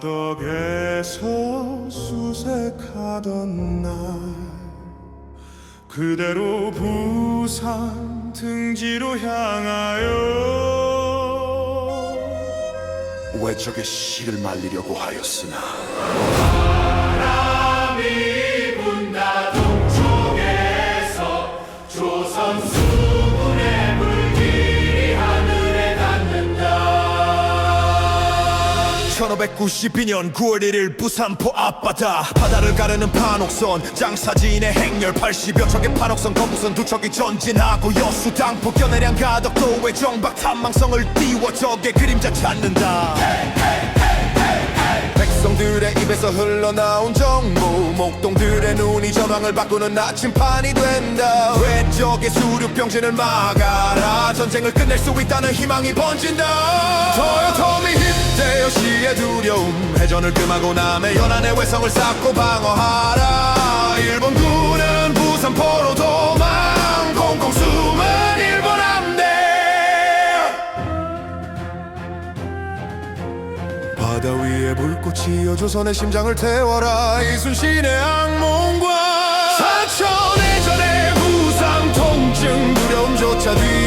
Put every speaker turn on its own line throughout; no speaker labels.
바닥에서 수색하던 날 그대로 부산 등지로 향하여.
외적의 씨를 말리려고 하였으나?
조선 수군의
1592년 9월 1일 부산포 앞바다. 바다를 가르는 판옥선 장사진의 행렬 80여 척의 판옥선 거북선 두 척이 전진하고 여수 당포 겨내량 가덕도의 정박 탐망성을 띄워 적의 그림자 찾는다. 백성들의 입에서 흘러나온 정보 목동들의 눈이 전황을 바꾸는 나침판이 된다. 외적의 수륙병진을 막아라 전쟁을 끝낼 수 있다는 희망이 번진다. 토요토미 히데요. 시의 두려움. 해전을 금하고 남의 연안의 외성을 쌓고 방어하라. 일본군은 부산포로 도망. 공공 숨은 일본 함대 바다 위에 불꽃이여 조선의 심장을 태워라. 이순신의 악몽과 사천의 전의 부상 통증 두려움조차 뒤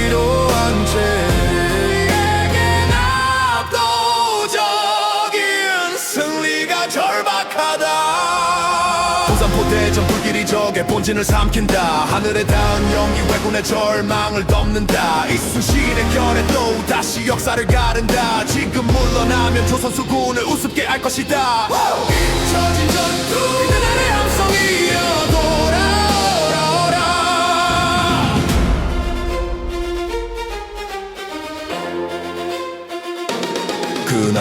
부산 포 대전 불길이 적의 본진을 삼킨다. 하늘에 닿은 영이 왜군의 절망을 덮는다. 이순신의 결에 또 다시 역사를 가른다. 지금 물러나면 조선 수군을 우습게 알 것이다. 잊혀진 전투 그날의 함성이여 돌아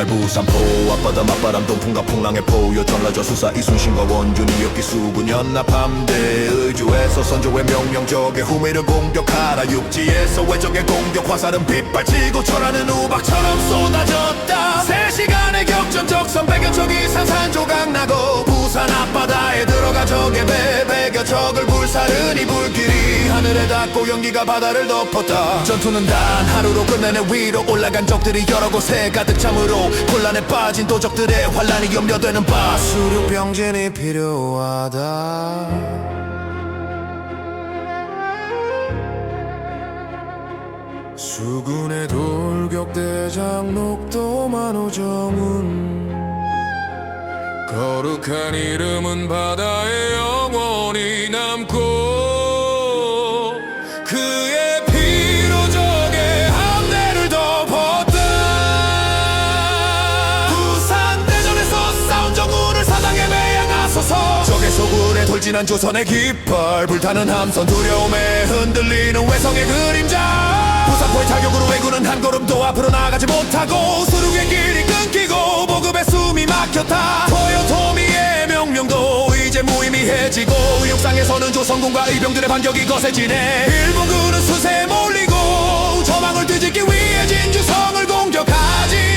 날 부산 포 앞바다 맞바람 동풍과 풍랑에 포여 전라저 수사 이순신과 원준이 엽기 수군 연납함대 의주에서 선조의 명령 적의 후미를 공격하라 육지에서 외적의 공격 화살은 빗발치고 철하는 우박처럼 쏟아졌다 세시간의 격전 적선 백여 척이 산산 조각 나고 부산 앞바다에 들어가 적의 배 백여 척을 불사르니 불길이 하늘에 닿고 연기가 바다를 덮었다. 전투는 단 하루로 끝내는 위로 올라간 적들이 여러 곳에 가득 참으로 혼란에 빠진 도적들의 환란이 염려되는 바 수륙병진이 필요하다. 수군의 돌격대장 녹도만 오정은 거룩한 이름은 바다에 영원히 남고 돌진한 조선의 깃발 불타는 함선 두려움에 흔들리는 외성의 그림자. 부산포의 타격으로 왜군은 한 걸음도 앞으로 나가지 못하고 수륙의 길이 끊기고 보급의 숨이 막혔다. 토요토미의 명령도 이제 무의미해지고 육상에서는 조선군과 의병들의 반격이 거세지네. 일본군은 수세에 몰리고 저망을 뒤집기 위해 진주성을 공격하지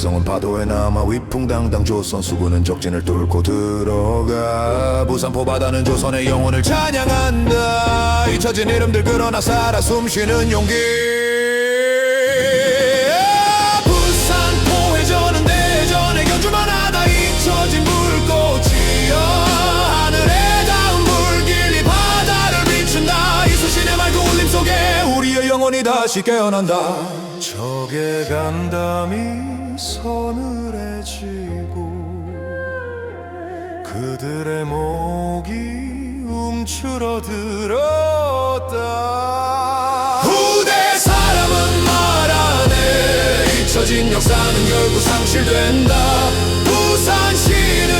함성은 파도에 남아 위풍당당 조선 수군은 적진을 뚫고 들어가. 부산포 바다는 조선의 영혼을 찬양한다. 잊혀진 이름들 그러나 살아 숨쉬는 용기. 이수신의 맑은 울림 속에 우리의 영혼이 다시 깨어난다 적의 간담이 서늘해지고 그들의 목이 움츠러들었다. 후대 사람은 말하네 잊혀진 역사는 결국 상실된다. 부산시는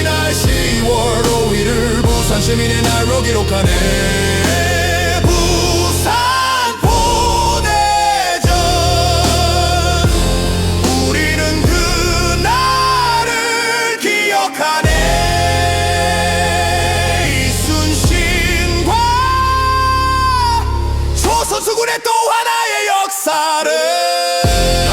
이날 10월 5일을 부산 시민의 날로 기록하네 서구의 또 하나의 역사를.